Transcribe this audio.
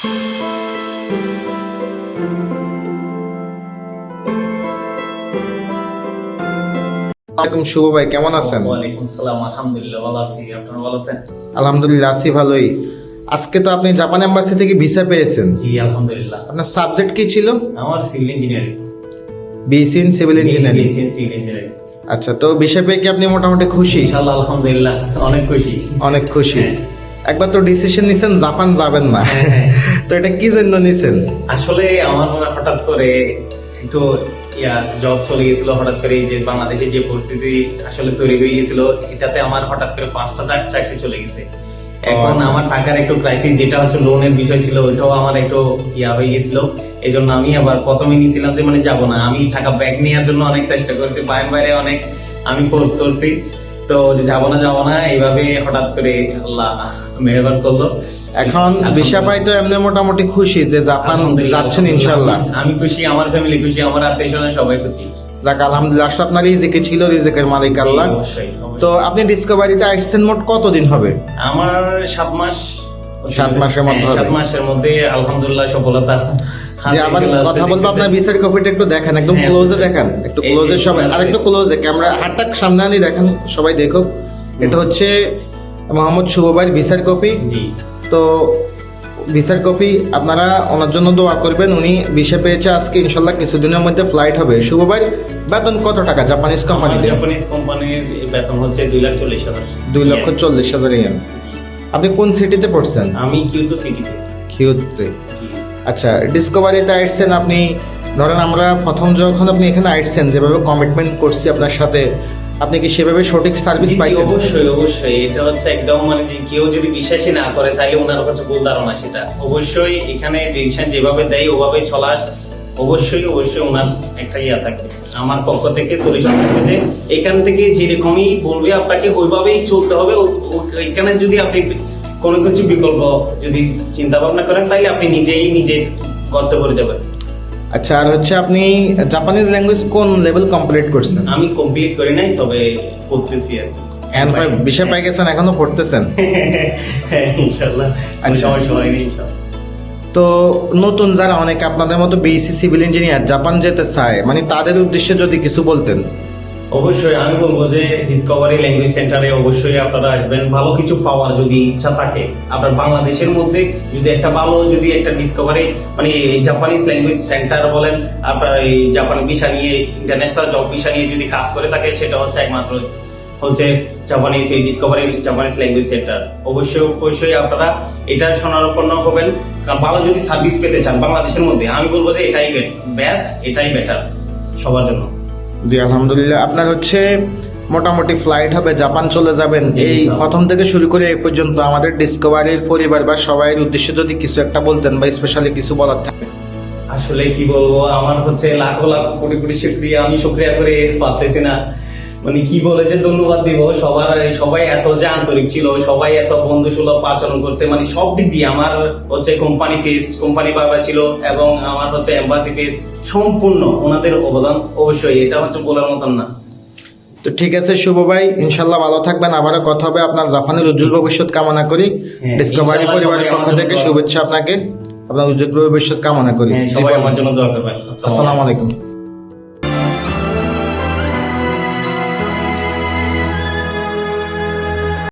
আলাইকুম শুভ ভাই কেমন আছেন? ওয়ালাইকুম সালাম আলহামদুলিল্লাহ ভালো আছি আপনারা ভালো আছেন? আলহামদুলিল্লাহ আছি ভালোই। আজকে তো আপনি জাপান এম্বাসি থেকে ভিসা পেয়েছেন। জি আলহামদুলিল্লাহ। আপনার সাবজেক্ট কি ছিল? আমার civil engineering BSc in civil engineering civil engineering আচ্ছা তো ভিসা পেয়ে কি আপনি মোটামুটি খুশি? ইনশাআল্লাহ আলহামদুলিল্লাহ অনেক খুশি। অনেক খুশি। হ্যাঁ। একবার তো ডিসিশন নিছেন জাপান যাবেন না। হ্যাঁ, হ্যাঁ। তো এটা কি জন্য নিছেন? আসলে আমার মনে হঠাৎ করে একটু ইয়া জব চলে গেছিল হঠাৎ করে এই যে বাংলাদেশে যে পরিস্থিতি আসলে তৈরি হয়ে গেছিল এটাতে আমার হঠাৎ করে পাঁচটা চার চাকরি চলে গেছে। এখন আচ্ছা। আমার টাকার একটু ক্রাইসিস যেটা হচ্ছে লোনের বিষয় ছিল ওইটাও আমার একটু ইয়া হয়ে গেছিল। এই জন্য আমি আবার প্রথমে নিয়েছিলাম যে মানে যাব না। আমি টাকা ব্যাক নেওয়ার জন্য অনেক চেষ্টা করছি বাইরে বাইরে অনেক আমি কোর্স করছি। তো যাব না যাব না এইভাবে হঠাৎ করে আল্লাহ মেহরবান করল। এখন তো এমনি মোটামুটি খুশি যে জাপান যাচ্ছেন ইনশাল্লাহ আমি খুশি আমার ফ্যামিলি খুশি আমার আত্মীয় স্বজন সবাই খুশি। যাক আলহামদুলিল্লাহ আসলে আপনার রিজিকে ছিল রিজিকের মালিক আল্লাহ। তো আপনি ডিসকভারিতে আসছেন মোট কতদিন হবে? আমার সাত মাস সাত মাসের মধ্যে হ্যাঁ, সাত মাসের মধ্যে আলহামদুলিল্লাহ সফলতা আবার কথা বলব আপনার ভিসার কপিটা একটু দেখেন একদম হ্যাঁ, ক্লোজে দেখেন একটু ক্লোজে সবাই আর একটু ক্লোজে ক্যামেরা হাতটা সামনে আনি দেখেন সবাই দেখুক। এটা হচ্ছে মোহাম্মদ শুভ ভাইয়ের ভিসার কপি জি। তো ভিসার কপি আপনারা ওনার জন্য দোয়া করবেন উনি ভিসা পেয়েছে আজকে ইনশাল্লাহ কিছুদিনের মধ্যে ফ্লাইট হবে। শুভ ভাই বেতন কত টাকা জাপানিজ কোম্পানিতে জাপানিজ কোম্পানির বেতন হচ্ছে দুই লাখ চল্লিশ হাজার। দুই লক্ষ চল্লিশ হাজার ইয়েন আপনি কোন সিটিতে পড়ছেন? আমি কিউতো সিটিতে খিউতে জি। আচ্ছা ডিসকভারিতে আসছেন আপনি ধরেন আমরা প্রথম যখন আপনি এখানে আসছেন যেভাবে কমিটমেন্ট করছি আপনার সাথে আপনি কি সেভাবে সঠিক সার্ভিস পাইছেন? অবশ্যই অবশ্যই। এটা হচ্ছে একদম মানে যে কেউ যদি বিশ্বাসই না করে তাহলে ওনার কাছে ভুল ধারণা সেটা। অবশ্যই এখানে ডিসিশন যেভাবে দেয় ওভাবেই চলা অবশ্যই অবশ্যই ওনার একটা ইয়া থাকবে। আমার পক্ষ থেকে সলিউশন থাকবে যে এখান থেকে যেরকমই বলবে আপনাকে ওইভাবেই চলতে হবে। এখানে যদি আপনি কোনো কিছু বিকল্প যদি চিন্তা ভাবনা করেন তাহলে আপনি নিজেই নিজে গর্তে পড়ে যাবেন। আচ্ছা আর হচ্ছে আপনি জাপানিজ ল্যাঙ্গুয়েজ কোন লেভেল কমপ্লিট করছেন? আমি কমপ্লিট করি নাই তবে পড়তেছি আর এখন বিষয় পাই গেছেন এখনও পড়তেছেন। হ্যাঁ ইনশাল্লাহ। আচ্ছা। সমস্যা হয়নি ইনশাল্লাহ। তো নতুন যারা অনেকে আপনাদের মতো বিএসসি সিভিল ইঞ্জিনিয়ার জাপান যেতে চায় মানে তাদের উদ্দেশ্যে যদি কিছু বলতেন। অবশ্যই, আমি বলব যে ডিসকভারি ল্যাঙ্গুয়েজ সেন্টারে অবশ্যই আপনারা আসবেন। ভালো কিছু পাওয়ার যদি ইচ্ছা থাকে, আপনার বাংলাদেশের মধ্যে যদি একটা ভালো যদি একটা ডিসকভারি মানে জাপানিজ ল্যাঙ্গুয়েজ সেন্টার বলেন, আপনার এই জাপানি ভিসা নিয়ে ইন্টারন্যাশনাল জব ভিসা নিয়ে যদি কাজ করে থাকে, সেটা হচ্ছে একমাত্র হচ্ছে জাপানিজ এই ডিসকভারি জাপানিজ ল্যাঙ্গুয়েজ সেন্টার অবশ্যই অবশ্যই আপনারা এটা স্বনারোপন্ন হবেন। কারণ ভালো যদি সার্ভিস পেতে চান বাংলাদেশের মধ্যে আমি বলব যে এটাই বেস্ট এটাই বেটার সবার জন্য। জি আলহামদুলিল্লাহ। আপনার হচ্ছে মোটামুটি ফ্লাইট হবে জাপান চলে যাবেন। এই প্রথম থেকে শুরু করে এই পর্যন্ত আমাদের ডিসকভারির পরিবার বা সবাই উদ্দেশ্যে যদি কিছু একটা বলতেন বা স্পেশালি কিছু বলার থাকে। আসলে কি বলব আমার হচ্ছে লাখো লাখ কোটি কোটি শুক্রিয়া। আমি শুক্রিয়া করে পাচ্ছি না। মানে কি বলে যে ধন্যবাদ দিব? সবার সবাই এত যে আন্তরিক ছিল সবাই এত বন্ধু সুলভ আচরণ করছে মানে সব দিক দিয়ে আমার হচ্ছে কোম্পানি ফিস কোম্পানি বাবা ছিল এবং আমার হচ্ছে এম্বাসি ফিস সম্পূর্ণ ওনাদের অবদান অবশ্যই এটা হচ্ছে বলার মতন না। তো ঠিক আছে শুভ ভাই ইনশাল্লাহ ভালো থাকবেন আবারও কথা হবে আপনার জাপানের উজ্জ্বল ভবিষ্যৎ কামনা করি। হ্যাঁ, ডিসকভারি পরিবারের পক্ষ থেকে শুভেচ্ছা আপনাকে আপনার উজ্জ্বল ভবিষ্যৎ কামনা করি। হ্যাঁ, সবাই আমার জন্য দোয়া করবেন। আসসালামু আলাইকুম।